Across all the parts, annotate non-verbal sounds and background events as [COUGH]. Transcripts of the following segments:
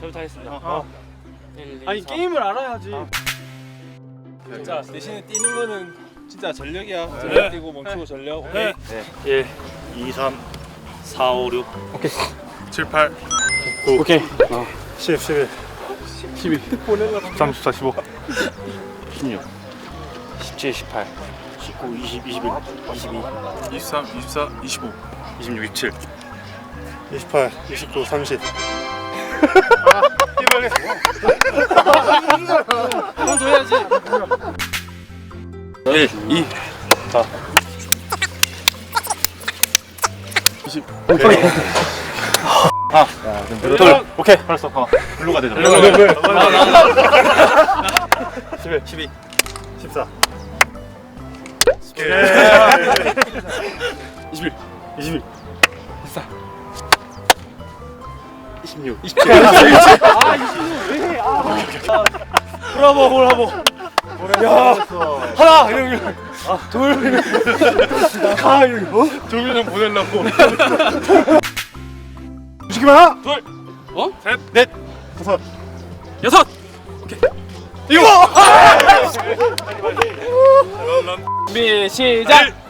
저도 잘했습니다. 어. 아니 게임을 알아야지. 자 대신에 뛰는 거는 진짜 전력이야. 전력 뛰고 멈추고 전력. 오케이. 1, 2, 3, 4, 5, 6. 오케이. 7, 8, 9. 오케이. 어. 10, 11. 12. 3, 4, 15. 16. 17, 18. 19, 20, 21, 22. 23, 24, 25. 26, 27. 28, 29, 30. 1, 2. 자. 20. 오케이. 아, 돌. 오케이. 벌써. 어. 블루가 되죠. 블루. 블루. 11, 12, 14. 21. 21. 24. 26. 27. [LAUGHS] 아, 26. 왜 해? 아, 아, 아. 브라보, 브라보. 야, 하나! 이러면, 아, 둘! 가! 이러면, 어? 조민형 보내려고. 주식이 하나! 둘! 어? 셋! 넷! 다섯! 여섯! 오케이. 이거! 아, 준비, 시작!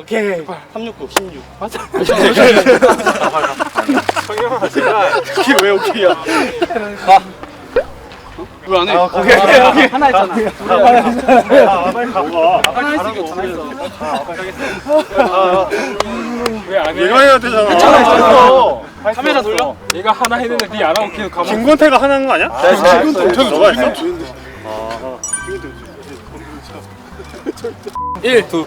오케이. 아, 369. 16. 맞아. 아, 네. 아, 성형아 형이 왜 오케이야? 왜안 해? 오케이. 오케이. 하나 했잖아. 아, 빨리 가봐. 하나 했으니까 두 했어. 왜안 해? 얘가 해야 되잖아. 괜찮아, 괜찮아. 카메라 돌려? 얘가 하나 했는데 네 니안 하고 계속 김건태가 하나 한거 아니야? 김건태 엄청 좋아했어. 1, 2